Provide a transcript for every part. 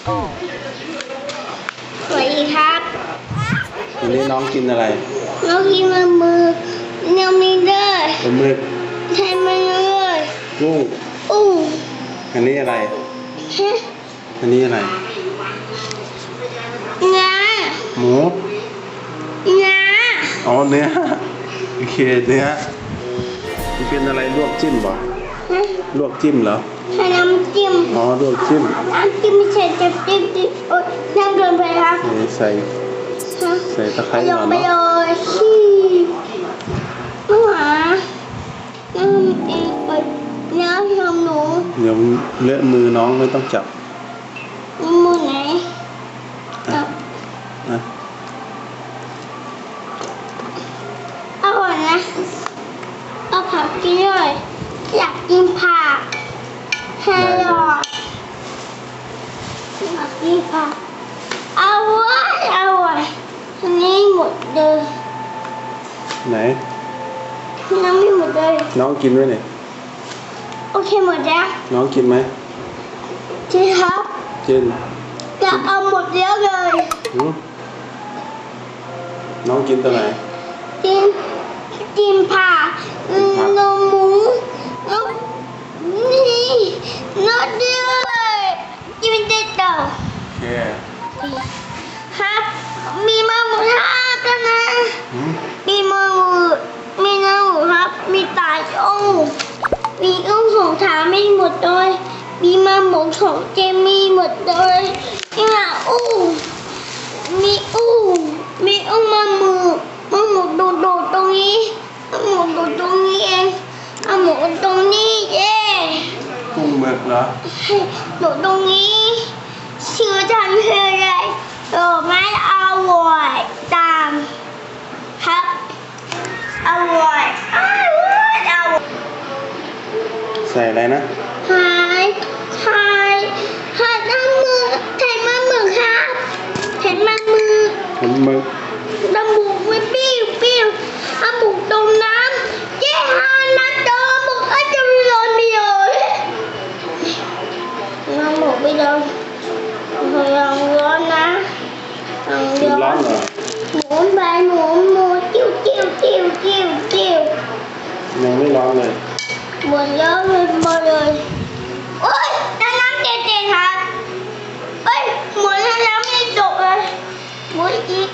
ดีครับวันนี้น้องกินอะไร น้องกินมามือยังไม่ได้ปลาหมึกใช่ไหมเลยกุ้งอู้อันนี้อะไรฮะอันนี้อะไร งาหมูงาอ๋อเนื้อโอเคเนื้อมันเป็นอะไรลวกจิ้มบ่ฮะลวกจิ้มเหรอใช้น้ำจิ้มอ๋อลวกจิ้มน้ำจิ้มไม่ใช่จะจิ้มจิ้มโอ๊ยน้ำเกินไปครับนี่ใส่ฮะใส่ตะไคร้ลก่งอนไปเนาะเลยขี้น้ำหมาน้ำเองเปิดน้ำทำหนูเดี๋ยวมันเลอะมือน้องไม่ต้องจับมือไหนอะเอานะอร่อยนะเอาผักกินด้วยอยากกินผัก แครอทอยากกินผักอร่อยอร่อยอันนี้หมดเลยไหน น้ำไม่หมดเลยน้องกินไหมเนี่ยโอเคหมดแล้วน้องกินไหมใช่ครับกินจะเอาหมดแล้วเลยหือน้องกินตัวไหนกินกินผักกินผักนมหมูนมนี่ นอดด้วยกินได้ต่อโอเคครับมีมะหมูทอดกันนะหืมมีมะหมูมีน้ำหมูครับ มีตาโอ้มีอุ้งของถามไม่หมดเลยมีมะหมูของเจมี่หมดเลยนี่มาอู้มีอู้มีอุ้งมะหมูมะหมูโดดโดดตรงนี้มะหมูโดดตรงนี้เองมะหมูตรงนี้ เย้กุ้งหมึกเหรอโดดตรงนี้ชื่อทันคืออะไรโดดไม้อร่อยตามครับอร่อยอร่อยอร่อยใส่อะไรนะหายหายหายน้ำมือแทนมามือครับแทนมามือปลาหมึก น้ำมูกไม่ปิ้วปิ้วน้ำมูกตรงน้ำเย้ฮาน้ำจอมูกอาจจะร้อนเดียวน้ำมูกไม่ร้อนยังร้อนนะยัง กินร้ ร้ อ อน น เหรอ หมุนไปหมุนหมุนจิ้วจิ้วจิ้วจิ้วจิ้ว ยังไม่ร้อนเลย หมดแล้วเลยหมดเลยโอ๊ยน้ำน้ำเจ๊เจ๊ครับเอ้ยหมดแล้วน้ำไม่จบเลยหมดอีก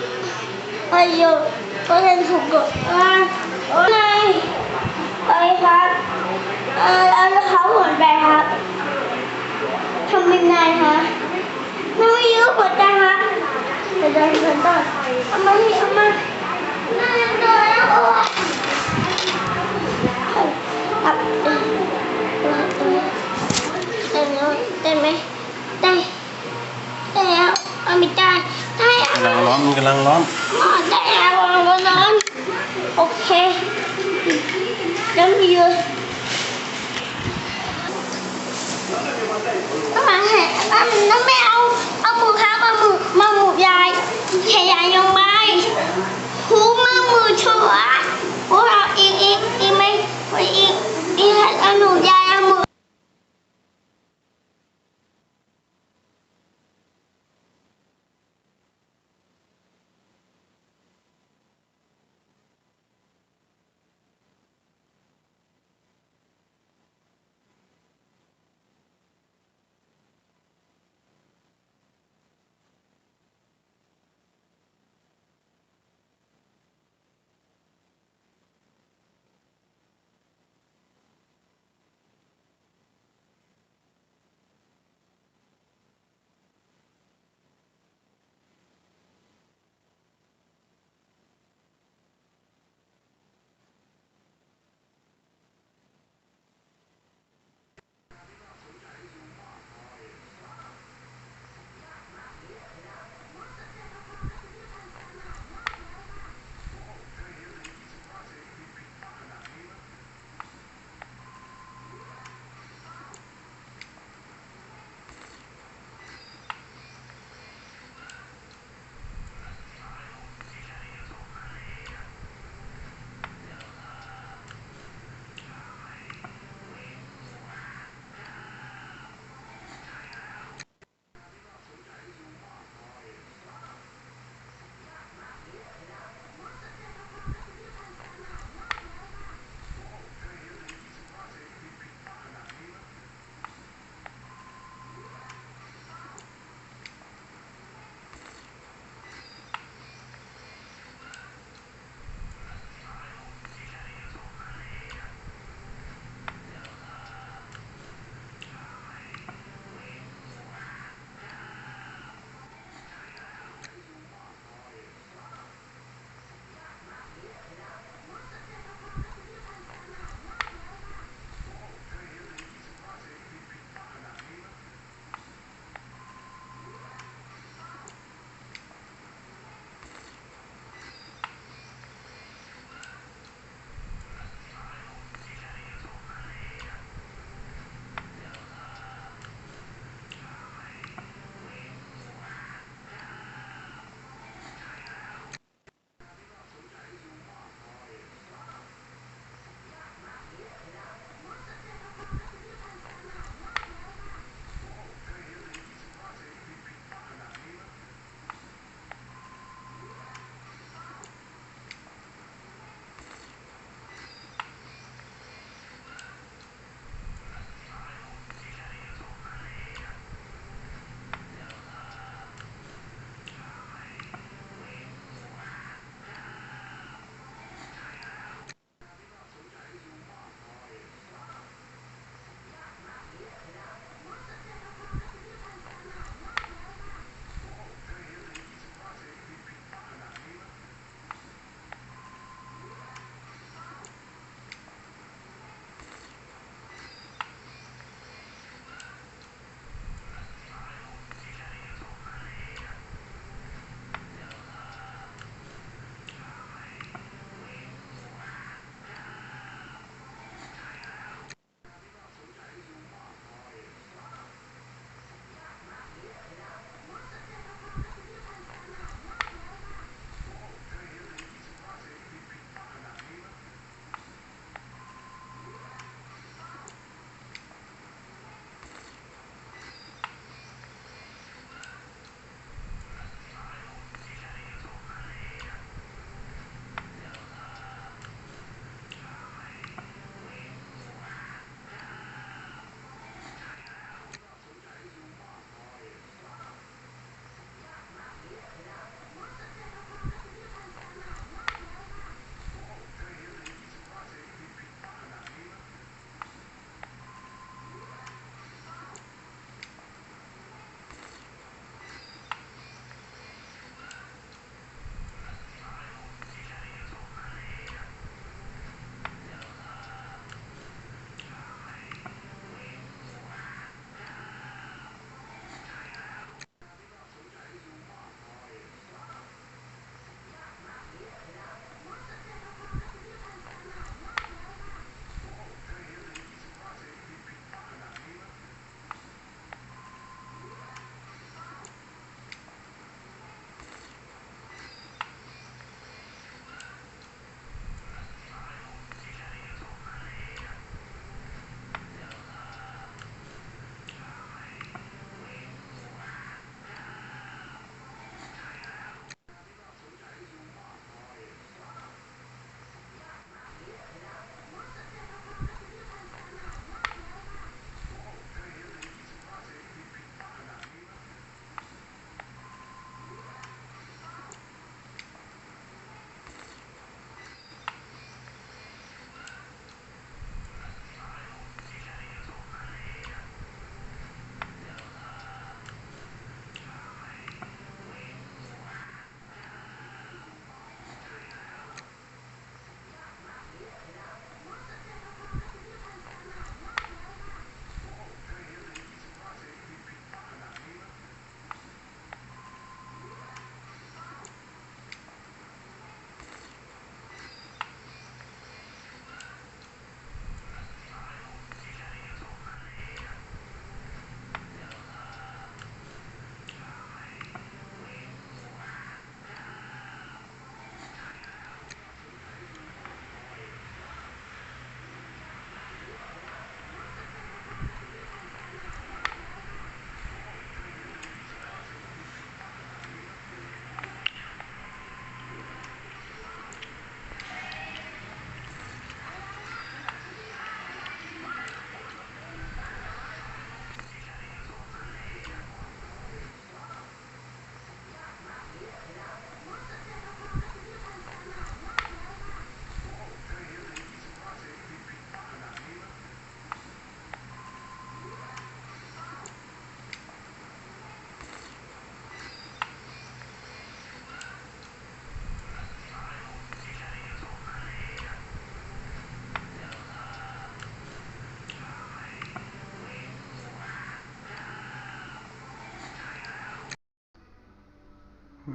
ไอ้โยก็เล่นถูกกดอ่าโอ้ยไปครับเอ่าแล้วเขาหมดไปครับทำยังไงคะน้ำไม่ยอะกว่าจ้าครับเดี๋ยวเดี๋ยวเดี๋ยวเดี๋ยวเอามานี่เอามาน้ำเดือดแล้วโอ๊ยอับได้ได้ไหมได้ได้แล้วเอาไม่ได้ได้แล้วร้อนมันกำลังร้อนได้แล้นนั้นแล้วเอะน้ำมันเห็นน้ำน้ำไม่ เอาเอาหมูครับเอาหมูมาหมูยายแค่ยายยังไม่หูมาหมูชัวพวก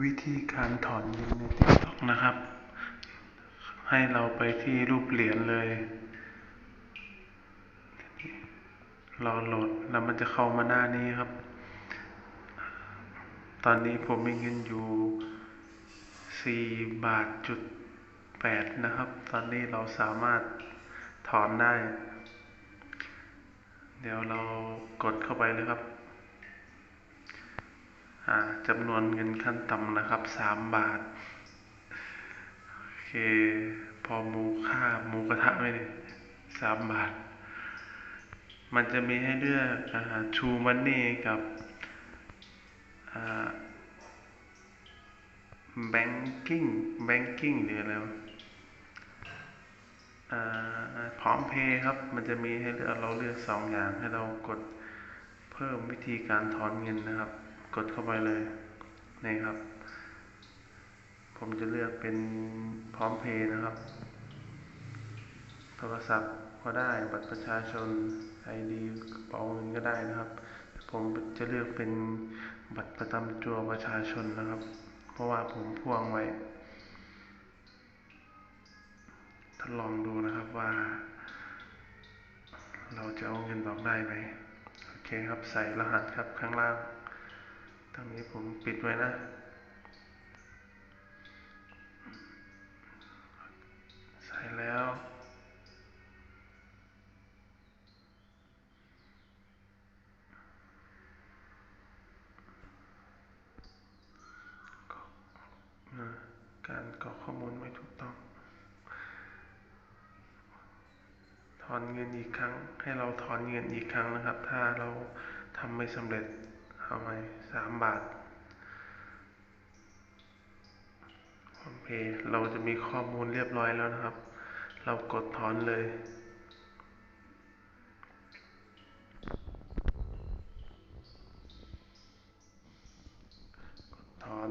วิธีการถอนเงินใน TikTok นะครับ ให้เราไปที่รูปเหรียญเลย รอโหลดแล้วมันจะเข้ามาหน้านี้ครับ ตอนนี้ผมมีเงินอยู่ 4 บาทจุด 8 นะครับ ตอนนี้เราสามารถถอนได้ เดี๋ยวเรากดเข้าไปเลยครับ จำนวนเงินขั้นต่ำนะครับ3บาท โอเค พอหมูค่าหมูกระทะไหมเนี่ยสามบาท มันจะมีให้เลือกชูมันนี่กับแบงกิ้งแบงกิ้งหรืออะไรวพร้อมเพย์ครับ มันจะมีให้เลือกเราเลือกสองอย่างให้เรากดเพิ่มวิธีการถอนเงินนะครับ กดเข้าไปเลยนี่ครับ ผมจะเลือกเป็นพร้อมเพย์นะครับ โทรศัพท์ก็ได้บัตรประชาชน ID กระเป๋าเงินก็ได้นะครับ ผมจะเลือกเป็นบัตรประจำตัวประชาชนนะครับ เพราะว่าผมพ่วงไว้ทดลองดูนะครับว่า เราจะเอาเงินออกได้ไหมโอเคครับใส่รหัสครับข้างล่าง ตรงนี้ผมปิดไว้นะ ใส่แล้ว การกรอกข้อมูลไม่ถูกต้อง ถอนเงินอีกครั้ง ให้เราถอนเงินอีกครั้งนะครับ ถ้าเราทำไม่สำเร็จ เอาไหมสามบาทโอเค เราจะมีข้อมูลเรียบร้อยแล้วนะครับ เรากดถอนเลยถอน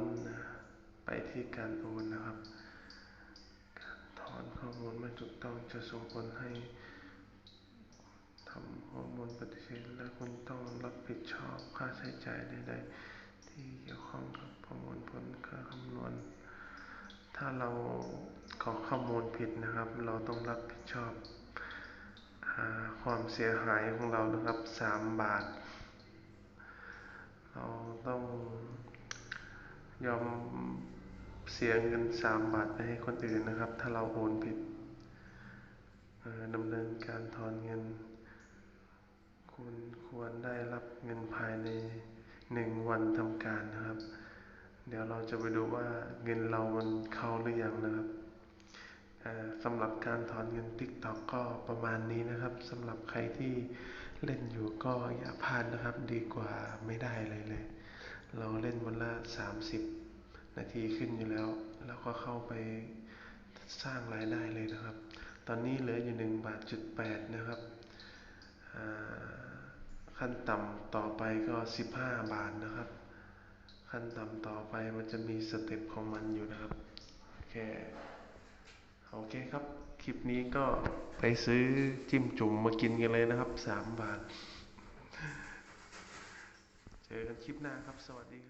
ไปที่การโอนนะครับ การถอนข้อมูลไม่ถูกต้องจะส่งผลให้ ทำข้อมูลปฏิเสธและคุณต้องรับผิดชอบค่าใช้จ่ายใดๆ ที่เกี่ยวข้องกับประมวลผลการคำนวณ ถ้าเรากรอข้อมูลผิดนะครับ เราต้องรับผิดชอบอาความเสียหายของเรานะครับสามบาท เราต้องยอมเสียเงินสามบาทไปให้คนอื่นนะครับ ถ้าเราโอนผิดดำเนินการถอนเงิน คุณควรได้รับเงินภายในหนึ่งวันทำการนะครับ เดี๋ยวเราจะไปดูว่าเงินเรามันเข้าหรือยังนะครับสำหรับการถอนเงิน TikTok ก็ประมาณนี้นะครับสำหรับใครที่เล่นอยู่ก็อย่าพลาดนะครับ ดีกว่าไม่ได้อะไรเลย เราเล่นวันละ 30 นาทีขึ้นอยู่แล้ว แล้วก็เข้าไปสร้างรายได้เลยนะครับ ตอนนี้เหลืออยู่1บาทจุด8นะครับอ่า ขั้นต่ำต่อไปก็ 15 บาทนะครับ ขั้นต่ำต่อไปมันจะมีสเต็ปของมันอยู่นะครับโอเคโอเคครับ คลิปนี้ก็ไปซื้อจิ้มจุ่มมากินกันเลยนะครับ 3 บาท เจอกันคลิปหน้าครับ สวัสดีครับ